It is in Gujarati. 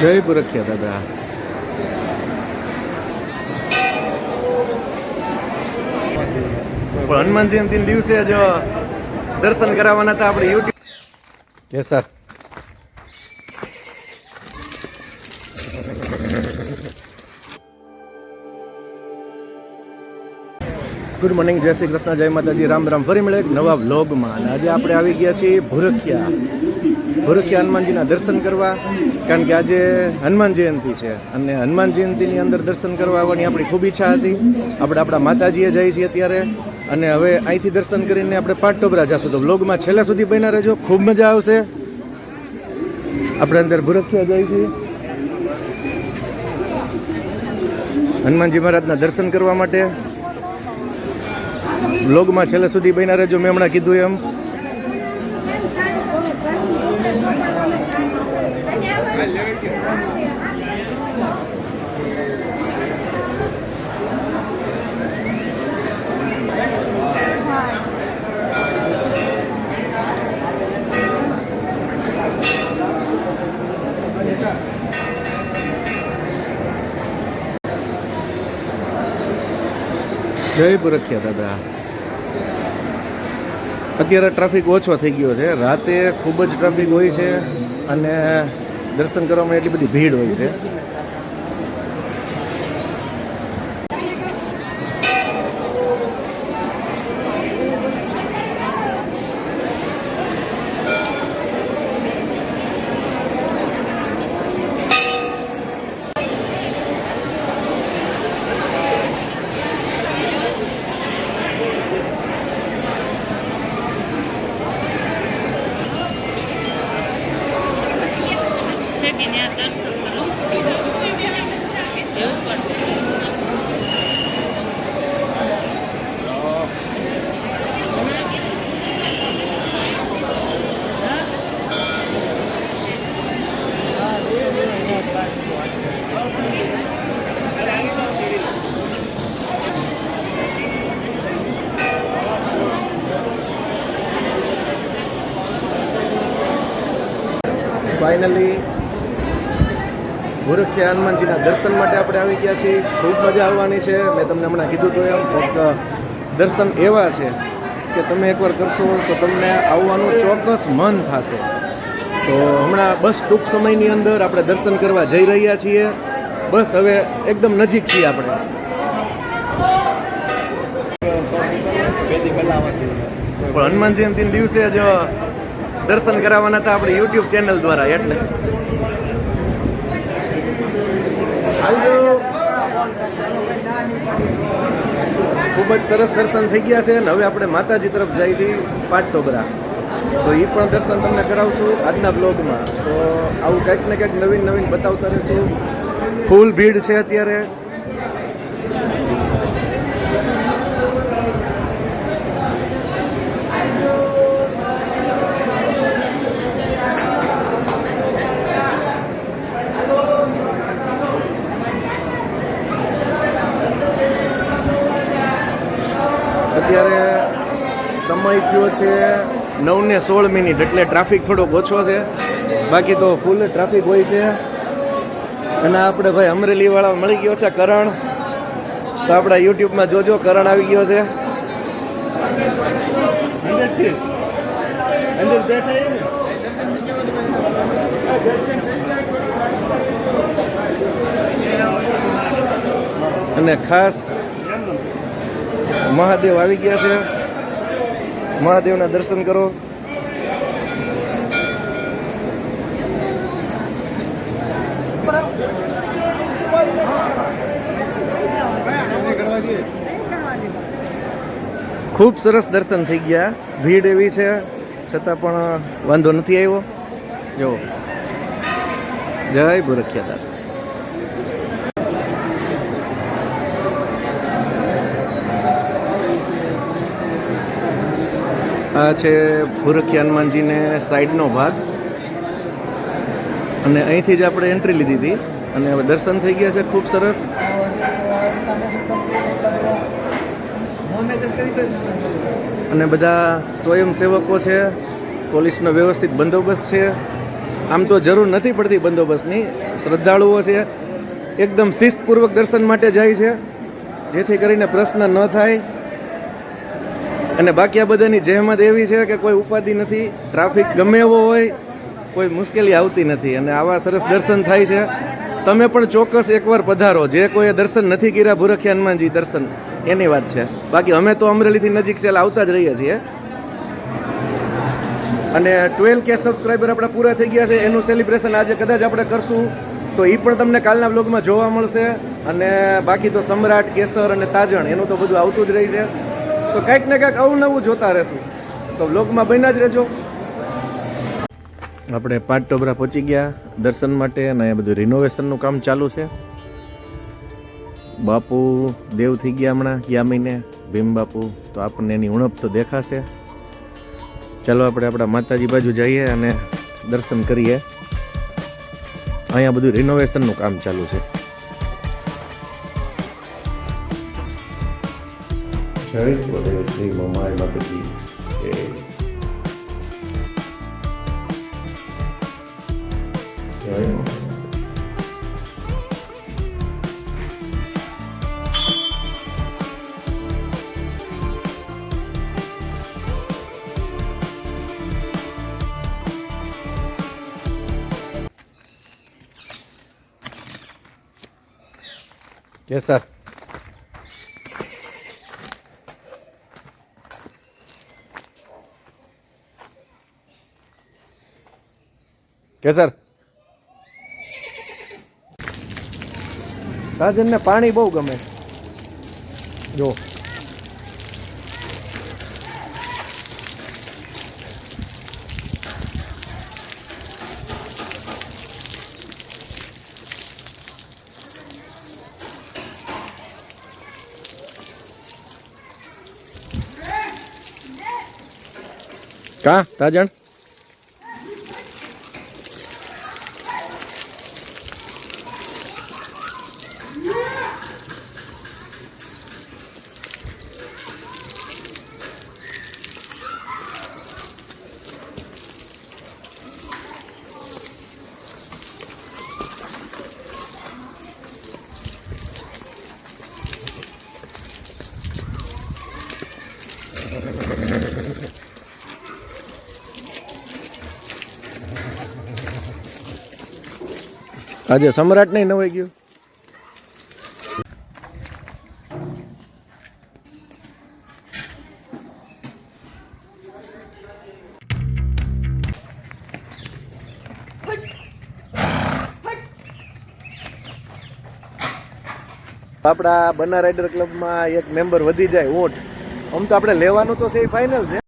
જય પુરખ્યા દાદા. પણ હનુમાન જયંતિ દિવસે જો દર્શન કરાવવાના હતા આપણે YouTube yes sir good morning Jai Shri Krishna જય માતાજી. રામ રામ. ફરી મળે એક નવા વ્લોગમાં આજે આપણે આવી ગયા છીએ ભૂરખિયા. ભૂરખિયા હનુમાનજીના દર્શન કરવા, કારણ કે આજે હનુમાન જયંતિ છે. અને હનુમાન જયંતિની અંદર દર્શન કરવા આવવાની આપણી ખૂબ ઈચ્છા હતી. આપણે આપણા માતાજીએ જઈએ છીએ અત્યારે. અને હવે અહીંથી દર્શન કરીને આપણે પાટોબરા જશું. તો બ્લોગમાં છેલ્લા સુધી બન્યા રહેજો. ખૂબ મજા આવશે. આપણે અંદર ભૂરખિયા જઈએ છીએ. હનુમાનજી મહારાજના દર્શન કરવા માટે. બ્લોગમાં છેલ્લે સુધી બન્યા રહેજો. મેં હમણાં કીધું એમ. જય પુરખ્યા દાદા. અત્યારે ટ્રાફિક ઓછો થઈ ગયો છે. રાતે ખૂબ જ ટ્રાફિક હોય છે અને દર્શન કરવામાં એટલી બધી ભીડ હોય છે. દર્શન કરો. એવું પણ. ફાઇનલી ગોરખિયા હનુમાનજીના દર્શન માટે આપણે આવી ગયા છીએ. ખૂબ મજા આવવાની છે. મેં તમને હમણાં કીધું તો એમ દર્શન એવા છે કે તમે એકવાર કરશો તો તમને આવવાનું ચોક્કસ મન થશે. તો હમણાં બસ ટૂંક સમયની અંદર આપણે દર્શન કરવા જઈ રહ્યા છીએ. બસ હવે એકદમ નજીક છીએ આપણે. પણ હનુમાન જયંતિ દિવસે જ દર્શન કરાવવાના હતા આપણે યુટ્યુબ ચેનલ દ્વારા, એટલે. ખૂબ જ સરસ દર્શન થઈ ગયા છે અને હવે આપણે માતાજી તરફ જઈએ છીએ પાટોબરા તો એ પણ દર્શન તમને કરાવશું આજના બ્લોગમાં તો આવું કંઈક ને કંઈક નવીન નવીન બતાવતા રહીશું. ફૂલ ભીડ છે અત્યારે. અત્યારે સમય થયો છે નવ ને સોળ મિનિટ એટલે ટ્રાફિક થોડોક ઓછો છે. બાકી તો ફૂલ ટ્રાફિક હોય છે. અને આપણે ભાઈ અમરેલીવાળા મળી ગયો છે કરણ. તો આપણા યુટ્યુબમાં જોજો કરણ આવી ગયો છે. અને ખાસ મહાદેવ આવી ગયા છે. મહાદેવના દર્શન કરો. ખૂબ સરસ દર્શન થઈ ગયા. ભીડ એવી છે, છતાં પણ વાંધો નથી આવ્યો. જો જય ભૂરખ્યા દાદા આ છે ભૂરખી હનુમાનજીને સાઈડનો ભાગ. અને અહીંથી જ આપણે એન્ટ્રી લીધી હતી. અને હવે દર્શન થઈ ગયા છે, ખૂબ સરસ. અને બધા સ્વયંસેવકો છે, પોલીસનો વ્યવસ્થિત બંદોબસ્ત છે. આમ તો જરૂર નથી પડતી બંદોબસ્તની. શ્રદ્ધાળુઓ છે. એકદમ શિસ્તપૂર્વક દર્શન માટે જાય છે. જેથી કરીને પ્રશ્ન ન થાય. અને બાકી આ બધાની જહેમત એવી છે કે કોઈ ઉપાધિ નથી, ટ્રાફિક ગમે એવો હોય, કોઈ મુશ્કેલી આવતી નથી. અને આવા સરસ દર્શન થાય છે. તમે પણ ચોક્કસ એકવાર પધારો. જે કોઈ દર્શન નથી કર્યા, ભૂરખિયા હનુમાનજી દર્શન, એની વાત છે. બાકી અમે તો અમરેલીથી નજીક છે આવતા જ રહીએ છીએ. અને ટ્વેલ્વ કે સબસ્ક્રાઈબર આપણા પૂરા થઈ ગયા છે, એનું સેલિબ્રેશન આજે કદાચ આપણે કરશું, તો એ પણ તમને કાલના બ્લોગમાં જોવા મળશે. અને બાકી તો સમ્રાટ, કેસર અને તાજણ, એનું તો બધું આવતું જ રહી છે. તો કંઈક ને કંઈક અવનવું જોતા રહેશું. તો બ્લોગમાં બન્યા જ રહેજો. આપણે પાટ ટોબરા પહોંચી ગયા દર્શન માટે અને અહીંયા બધું રિનોવેશનનું કામ ચાલુ છે. બાપુ દેવ થઈ ગયા હમણાં ગયા મહિને ભીમ બાપુ. તો આપણને એની ઉણપ તો દેખાશે. ચાલો આપણે આપણા માતાજી બાજુ જઈએ અને દર્શન કરીએ. અહીંયા બધું રિનોવેશનનું કામ ચાલુ છે. જય બોલે શ્રી મમાય માતાજી જય જય મા. કેસર કેસર રાજનને પાણી બહુ ગમે. જો. કા રાજણ આજે સમ્રાટ નહીં નવાઈ ગયું? આપણા બના રાઇડર ક્લબમાં એક મેમ્બર વધી જાય, વોટ. આમ તો આપણે લેવાનું તો છે એ ફાઇનલ છે.